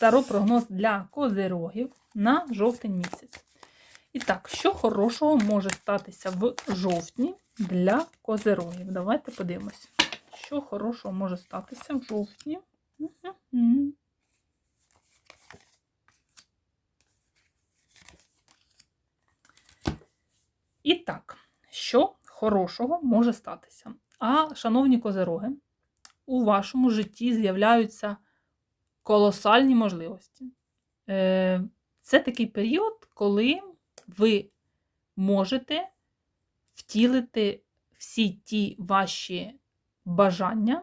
Таро прогноз для козирогів на жовтень місяць. І так, що хорошого може статися в жовтні для козирогів? Давайте подивимось, що хорошого може статися в жовтні. І так, що хорошого може статися? А, шановні козироги, у вашому житті з'являються колосальні можливості. Е, Це такий період, коли ви можете втілити всі ті ваші бажання,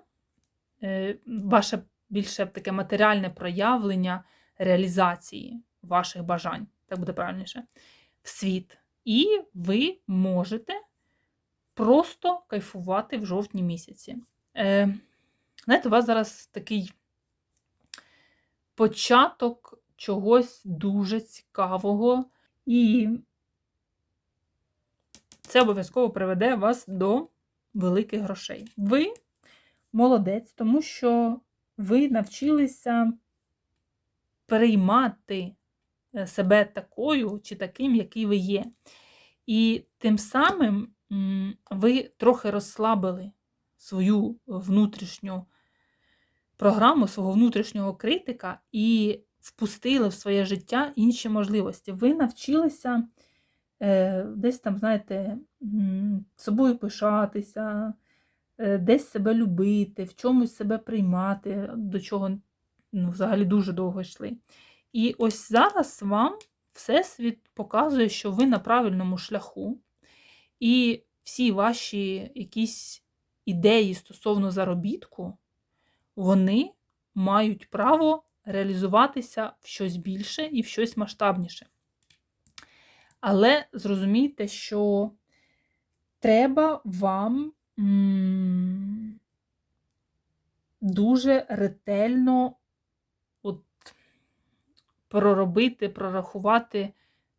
е, ваше більше таке матеріальне проявлення реалізації ваших бажань, так буде правильніше, в світ. І ви можете просто кайфувати в жовтні місяці. Е, Знаєте, у вас зараз такий початок чогось дуже цікавого, і це обов'язково приведе вас до великих грошей. Ви молодець, тому що ви навчилися приймати е, себе такою чи таким, який ви є. І тим самим ви трохи розслабили свою внутрішню програму, свого внутрішнього критика і впустили в своє життя інші можливості. Ви навчилися е, десь там, знаєте, собою пишатися, е, десь себе любити, в чомусь себе приймати, до чого ну, взагалі дуже довго йшли. І ось зараз вам Всесвіт показує, що ви на правильному шляху, і всі ваші якісь ідеї стосовно заробітку, вони мають право реалізуватися в щось більше і в щось масштабніше. Але зрозумійте, що треба вам дуже ретельно от, проробити, прорахувати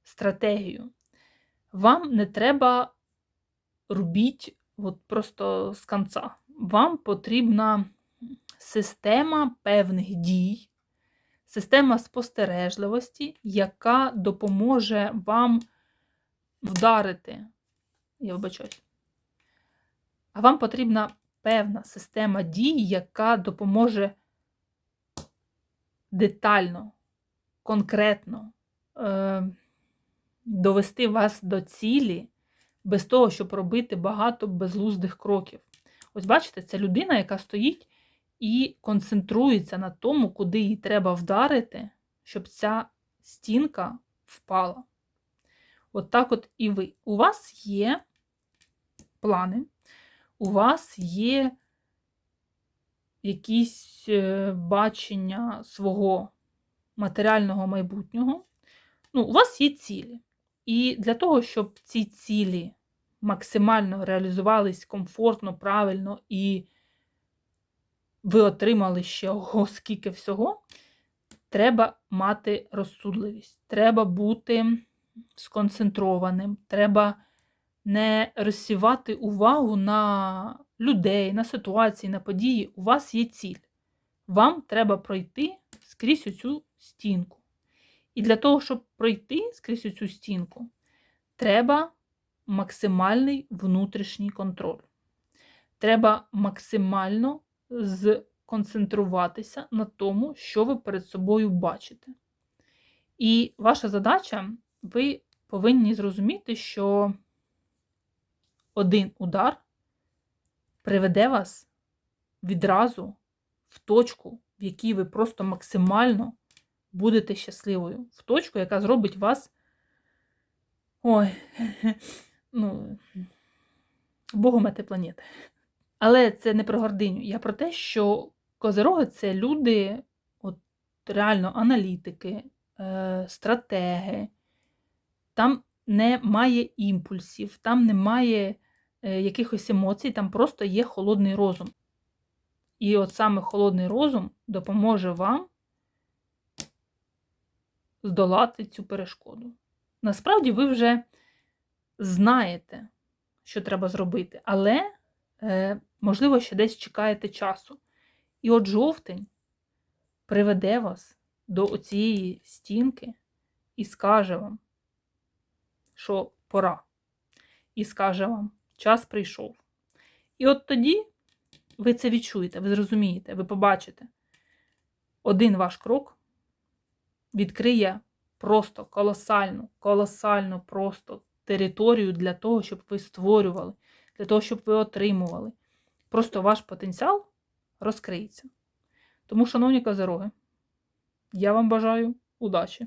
стратегію. Вам не треба робіть от просто з кінця. Вам потрібна система певних дій, система спостережливості, яка допоможе вам вдарити. Я вибачаюсь. А вам потрібна певна система дій, яка допоможе детально, конкретно е, довести вас до цілі без того, щоб робити багато безглуздих кроків. Ось бачите, це людина, яка стоїть і концентрується на тому, куди їй треба вдарити, щоб ця стінка впала. От так от і ви. У вас є плани, у вас є якісь е, бачення свого матеріального майбутнього. Ну, у вас є цілі. І для того, щоб ці цілі максимально реалізувались комфортно, правильно, і ви отримали ще ого, скільки всього, треба мати розсудливість, треба бути сконцентрованим, треба не розсівати увагу на людей, на ситуації, на події. У вас є ціль. Вам треба пройти скрізь оцю стінку. І для того, щоб пройти скрізь оцю стінку, треба максимальний внутрішній контроль. Треба максимально сконцентруватися на тому, що ви перед собою бачите. І ваша задача, ви повинні зрозуміти, що один удар приведе вас відразу в точку, в якій ви просто максимально будете щасливою. В точку, яка зробить вас. Ой, ну, Богом ети планети. Але це не про гординю. Я про те, що козироги це люди, от реально аналітики, е, стратеги. Там немає імпульсів, там немає е, якихось емоцій, там просто є холодний розум. І от саме холодний розум допоможе вам здолати цю перешкоду. Насправді, ви вже знаєте, що треба зробити, але, е, можливо, ще десь чекаєте часу. І от жовтень приведе вас до оцієї стінки і скаже вам, що пора. І скаже вам, час прийшов. І от тоді ви це відчуєте, ви зрозумієте, ви побачите. Один ваш крок відкриє просто колосальну, колосальну просто територію для того, щоб ви створювали, для того, щоб ви отримували. Просто ваш потенціал розкриється. Тому, шановні козероги, я вам бажаю удачі!